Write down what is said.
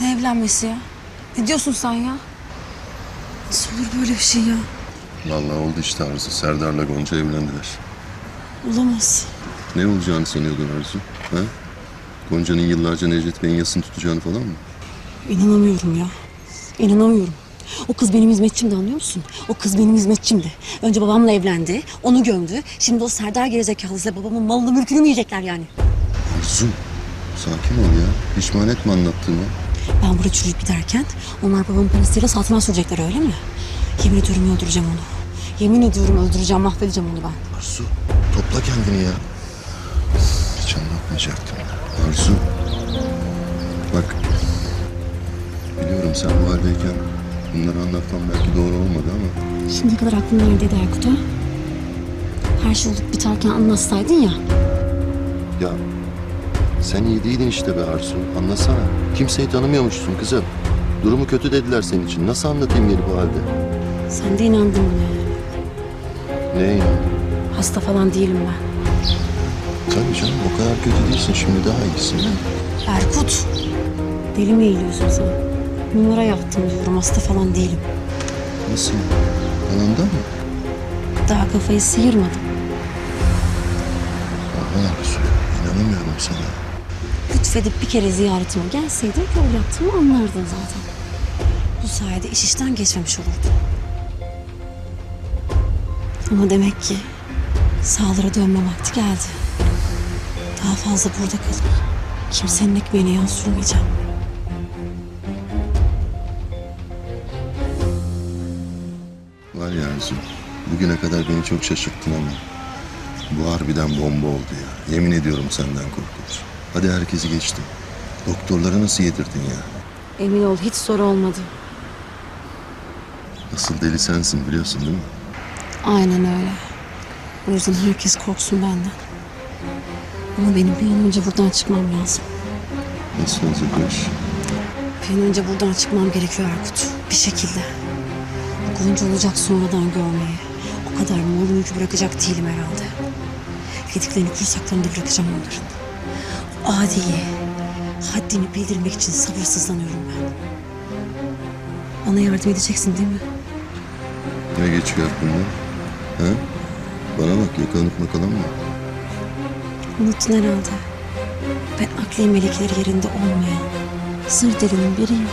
Ne evlenmesi ya? Ne diyorsun sen ya? Nasıl olur böyle bir şey ya? Vallahi oldu işte Arzu. Serdar'la Gonca evlendiler. Olamaz. Ne olacağını sanıyordun Arzu? Ha? Gonca'nın yıllarca Necdet Bey'in yasını tutacağını falan mı? İnanamıyorum ya. İnanamıyorum. O kız benim hizmetçimdi anlıyor musun? O kız benim hizmetçimdi. Önce babamla evlendi, onu gömdü. Şimdi o Serdar gerizekalısıyla babamın malını mülkünü mü yiyecekler yani? Arzu, sakin ol ya. Pişman etme anlattığımı. Ben burada çürüyüp giderken onlar babamın parasıyla satına sürecekler öyle mi? Yemin ediyorum öldüreceğim onu. Yemin ediyorum öldüreceğim, mahvedeceğim onu ben. Arzu, topla kendini ya. Hiç anlatmayacaktım. Arzu, bak. Biliyorum sen bu haldeyken bunları anlatmam belki doğru olmadı ama... Şimdiye kadar aklın neredeydi Erkut ha? Her şey olup biterken anlatsaydın ya. Ya sen iyi değildin işte be Arzu. Anlasana. Kimseyi tanımıyormuşsun kızım. Durumu kötü dediler senin için. Nasıl anlatayım geri bu halde? Sen de inandın buna yani. Neye inandın? Hasta falan değilim ben. Tabii canım o kadar kötü değilsin. Şimdi daha iyisin. Erkut. Deli mi eğiliyorsun sen? Numara yaptım diyorum hasta falan değilim. Nasıl? Anında mı? Daha kafayı sıyırmadım. Aha Arzu. İnanamıyorum sana. Lütfedip bir kere ziyaretime gelseydin rol yaptığımı anlardın zaten. Bu sayede iş işten geçmemiş olurdu. Ama demek ki sağlara dönme vakti geldi. Daha fazla burada kalıp kimsenin ekmeğine yağ sürmeyeceğim. Var ya Arzu. Bugüne kadar beni çok şaşırttın ama. Bu harbiden bomba oldu ya. Yemin ediyorum senden korkulur. Hadi herkesi geçtim. Doktorlara nasıl yedirdin ya? Emin ol hiç soru olmadı. Asıl deli sensin biliyorsun değil mi? Aynen öyle. O yüzden herkes korksun benden. Ama benim bir an önce buradan çıkmam lazım. Nasıl olacak o iş? Bir an önce buradan çıkmam gerekiyor Erkut. Bir şekilde. Gonca olacak sonradan görmeyi. O kadar mor bırakacak değilim herhalde. Yediklerini kursaklarını da bırakacağım onların. Adiye, haddini bildirmek için sabırsızlanıyorum ben. Bana yardım edeceksin değil mi? Ne geçiyor aklından? Ha? Bana bak yakalanıp makalanma. Unuttun herhalde. Ben akli melekleri yerinde olmayan, sır delinin biriyim.